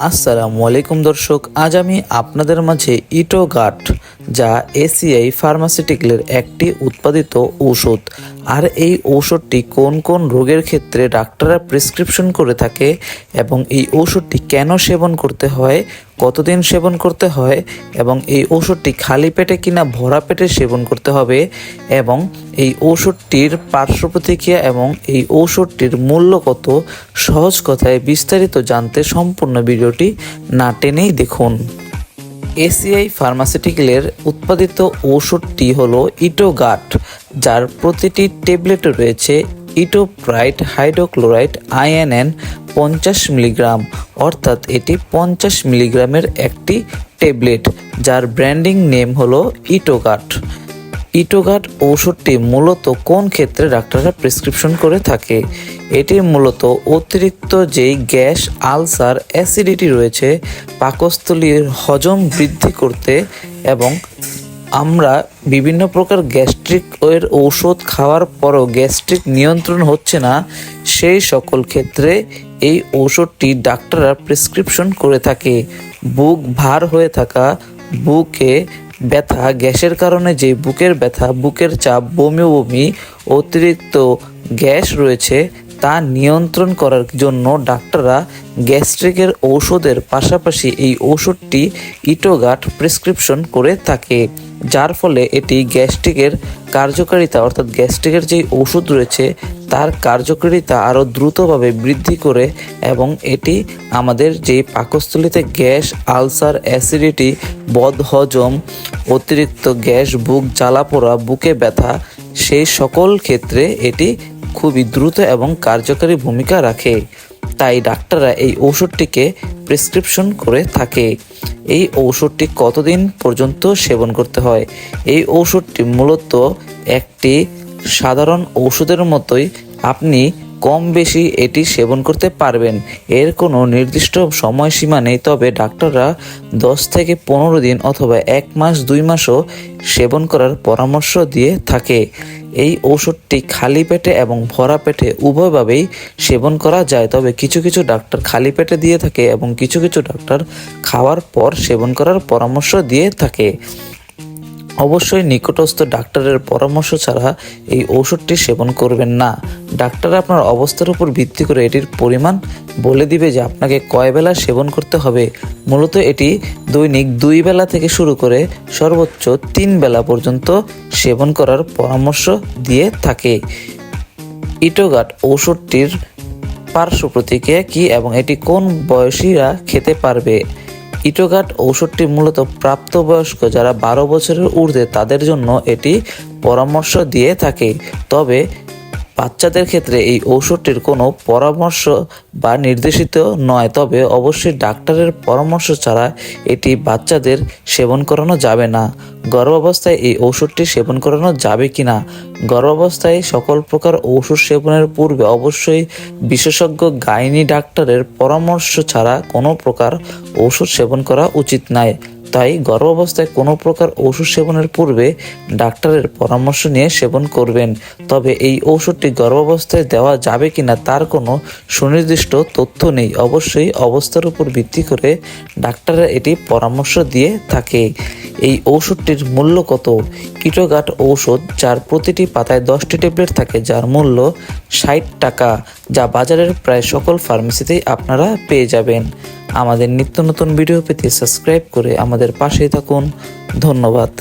আসসালামু আলাইকুম দর্শক আজ আমি আপনাদের মাঝে ইটোগাট যা এসিআই ফার্মাসিউটিক্যালের একটি উৎপাদিত ঔষধ। আর এই ঔষধটি কোন কোন রোগের ক্ষেত্রে ডাক্তাররা প্রেসক্রিপশন করে থাকে এবং এই ঔষধটি কেন সেবন করতে হয়, কতদিন সেবন করতে হয় এবং এই ঔষধটি খালি পেটে কিনা ভরা পেটে সেবন করতে হবে এবং এই ঔষধটির পার্শ্ব প্রতিক্রিয়া এবং এই ঔষধটির মূল্য কত, সহজ কথায় বিস্তারিত জানতে সম্পূর্ণ ভিডিওটি না টেনেই দেখুন। এসিআই ফার্মাসিউটিক্যালের উৎপাদিত ঔষধটি হল ইটোগাট, যার প্রতিটি ট্যাবলেটে রয়েছে ইটোপ্রাইট হাইড্রোক্লোরাইড আইএনএন পঞ্চাশ মিলিগ্রাম, অর্থাৎ এটি পঞ্চাশ মিলিগ্রামের একটি ট্যাবলেট, যার ব্র্যান্ডিং নেম হলো ইটোগাট। ইটোগাট ঔষধটি মূলত কোন ক্ষেত্রে ডাক্তাররা প্রেসক্রিপশন করে থাকে? এটি মূলত অতিরিক্ত যেই গ্যাস, আলসার, অ্যাসিডিটি রয়েছে, পাকস্থলীর হজম বৃদ্ধি করতে এবং আমরা বিভিন্ন প্রকার গ্যাস্ট্রিক এর ঔষধ খাওয়ার পরও গ্যাস্ট্রিক নিয়ন্ত্রণ হচ্ছে না। সেই সকল ক্ষেত্রে এই ঔষধটি ডাক্তাররা প্রেসক্রিপশন করে থাকে। বুক ভার হয়ে থাকা, বুকে ব্যথা গ্যাসের কারণে যে বুকের ব্যথা, বুকের চাপ, বমি বমি, অতিরিক্ত গ্যাস রয়েছে, তা নিয়ন্ত্রণ করার জন্য ডাক্তাররা গ্যাস্ট্রিকের ঔষধের পাশাপাশি এই ঔষধটি ইটোগাট প্রেসক্রিপশন করে থাকে, যার ফলে এটি গ্যাস্ট্রিকের কার্যকারিতা, অর্থাৎ গ্যাস্ট্রিকের যে ওষুধ রয়েছে তার কার্যকারিতা আরও দ্রুতভাবে বৃদ্ধি করে এবং এটি আমাদের যে পাকস্থলীতে গ্যাস, আলসার, অ্যাসিডিটি, বদহজম, অতিরিক্ত গ্যাস, বুক জ্বালা পোড়া, বুকে ব্যথা, সেই সকল ক্ষেত্রে এটি খুবই দ্রুত এবং কার্যকারী ভূমিকা রাখে। তাই ডাক্তাররা এই ঔষধটিকে প্রেসক্রিপশন করে থাকে। এই ঔষধটি কতদিন পর্যন্ত সেবন করতে হয়? এই ঔষধটি মূলত একটি সাধারণ ঔষধের মতোই আপনি কম বেশি এটি সেবন করতে পারবেন। এর কোনো নির্দিষ্ট সময়সীমা নেই, তবে ডাক্তাররা দশ থেকে পনেরো দিন অথবা এক মাস, দুই মাসও সেবন করার পরামর্শ দিয়ে থাকে। এই ঔষধটি খালি পেটে এবং ভরা পেটে উভয়ভাবেই সেবন করা যায়, তবে কিছু কিছু ডাক্তার খালি পেটে দিয়ে থাকে এবং কিছু কিছু ডাক্তার খাওয়ার পর সেবন করার পরামর্শ দিয়ে থাকে। অবশ্যই নিকটস্থ ডাক্তারের পরামর্শ ছাড়া এই ঔষধটি সেবন করবেন না। ডাক্তার আপনার অবস্থার উপর ভিত্তি করে এটির পরিমাণ বলে দিবে যে আপনাকে কয় বেলা সেবন করতে হবে। মূলত এটি দৈনিক দুই বেলা থেকে শুরু করে সর্বোচ্চ তিন বেলা পর্যন্ত সেবন করার পরামর্শ দিয়ে থাকে। ইটোগাট ঔষধটির পার্শ্ব প্রতিক্রিয়া কী এবং এটি কোন বয়সীরা খেতে পারবে? ইটোগাট ঔষধটি মূলত প্রাপ্তবয়স্ক যারা বারো বছরের ঊর্ধ্বে তাদের জন্য এটি পরামর্শ দিয়ে থাকে। তবে বাচ্চাদের ক্ষেত্রে এই ঔষধটির কোনো পরামর্শ বা নির্দেশিত নয়, তবে অবশ্যই ডাক্তারের পরামর্শ ছাড়া এটি বাচ্চাদের সেবন করানো যাবে না। গর্ভাবস্থায় এই ঔষধটি সেবন করানো যাবে কি না গর্ভাবস্থায় সকল প্রকার ঔষধ সেবনের পূর্বে অবশ্যই বিশেষজ্ঞ গাইনি ডাক্তারের পরামর্শ ছাড়া কোনো প্রকার ঔষধ সেবন করা উচিত নয়। তাই গর্ভাবস্থায় কোনো প্রকার ওষুধ সেবনের পূর্বে ডাক্তারের পরামর্শ নিয়ে সেবন করবেন। তবে এই ঔষধটি গর্ভাবস্থায় দেওয়া যাবে কিনা তার কোনো সুনির্দিষ্ট তথ্য নেই। অবশ্যই অবস্থার উপর ভিত্তি করে ডাক্তাররা এটি পরামর্শ দিয়ে থাকে। এই ঔষধটির মূল্য কত? কিটোগাট ঔষধ, যার প্রতিটি পাতায় দশটি ট্যাবলেট থাকে, যার মূল্য ষাট টাকা, যা বাজারের প্রায় সকল ফার্মেসিতেই আপনারা পেয়ে যাবেন। আমাদের নিত্য নতুন ভিডিও পেতে সাবস্ক্রাইব করে আমাদের পাশেই থাকুন। ধন্যবাদ।